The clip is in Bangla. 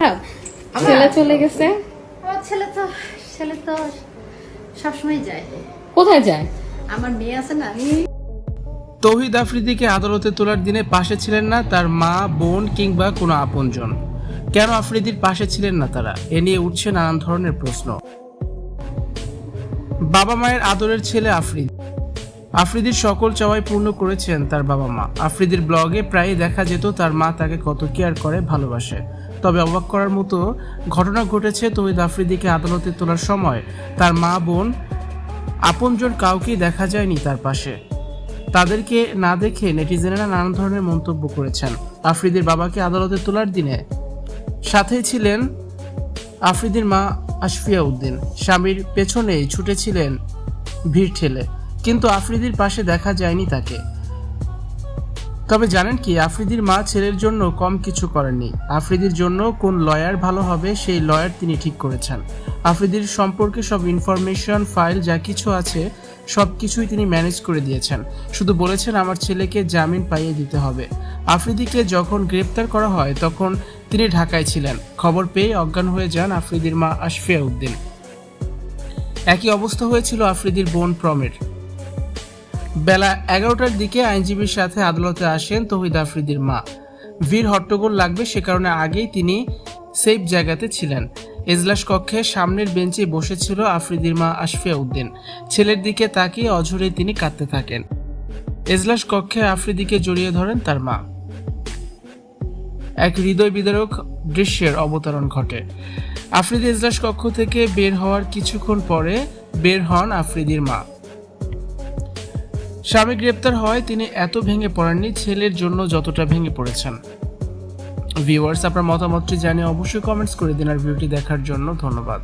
খারাপ ছেলে চলে গেছে। আমার ছেলে তো ছেলে তো সবসময় যায়। কোথায় যায়? আমার মেয়ে আছে না। আমি তৌহিদ আফ্রিদিকে আদালতে তোলার দিনে পাশে ছিলেন না তার মা বোন কিংবা কোনো আপনজন। কেন আফ্রিদির পাশে ছিলেন না তারা? এ নিয়ে উঠছে নানান ধরনের প্রশ্ন। বাবা মায়ের আদরের ছেলে আফ্রিদ। আফ্রিদির সকল চাওয়াই পূর্ণ করেছেন তার বাবা মা। আফ্রিদির ব্লগে প্রায়ই দেখা যেত তার মা তাকে কত কেয়ার করে, ভালোবাসে। তবে অবাক করার মতো ঘটনা ঘটেছে তৌহিদ আফ্রিদিকে আদালতে তোলার সময়। তার মা বোন আপনজন কাউকেই দেখা যায়নি তার পাশে। তাদেরকে না দেখে নেটিজেনেরা নানান ধরনের মন্তব্য করেছেন। আফ্রিদির বাবাকে আদালতে তোলার দিনে সাথেই ছিলেন আফ্রিদির মা আশফিয়া উদ্দিন স্বামীর পেছনেই ছুটেছিলেন ভিড় ঠেলে। কিন্তু আফ্রিদির পাশে দেখা যায়নি তাকে। তবে জানেন কি, আফ্রিদির মা ছেলের জন্য কম কিছু করেননি। আফ্রিদির জন্য কোন লয়ার ভালো হবে, সেই লয়ার তিনি ঠিক করেছেন। আফ্রিদির সম্পর্কে সব ইনফরমেশন, ফাইল, যা কিছু আছে, সব কিছুই তিনি ম্যানেজ করে দিয়েছেন। শুধু বলেছেন, আমার ছেলেকে জামিন পাইয়ে দিতে হবে। আফ্রিদিকে যখন গ্রেপ্তার করা হয়, তখন তিনি ঢাকায় ছিলেন। খবর পেয়ে অজ্ঞান হয়ে যান আফ্রিদির মা আশফিয়া উদ্দিন। একই অবস্থা হয়েছিল আফ্রিদির বোন প্রমের। বেলা এগারোটার দিকে আইনজীবীর সাথে আদালতে আসেন তহিদ আফ্রিদির মা। ভিড় হট্টগোল লাগবে সে কারণে আগেই তিনি সেফ জায়গাতে ছিলেন। এজলাস কক্ষে সামনের বেঞ্চে বসেছিল আফ্রিদির মা আশফিয়া উদ্দিন ছেলের দিকে তাকিয়ে অঝরে তিনি কাঁদতে থাকেন। এজলাস কক্ষে আফ্রিদিকে জড়িয়ে ধরেন তার মা। এক হৃদয় বিদারক দৃশ্যের অবতরণ ঘটে। আফ্রিদি এজলাস কক্ষ থেকে বের হওয়ার কিছুক্ষণ পরে বের হন আফ্রিদির মা। স্বামী গ্রেপ্তার হয় তিনি এত ভেঙে পড়েননি, ছেলের জন্য যতটা ভেঙে পড়েছেন। ভিউয়ার্স, আপনার মতামতটি জানিয়ে অবশ্যই কমেন্টস করে দিন আর ভিডিওটি দেখার জন্য ধন্যবাদ।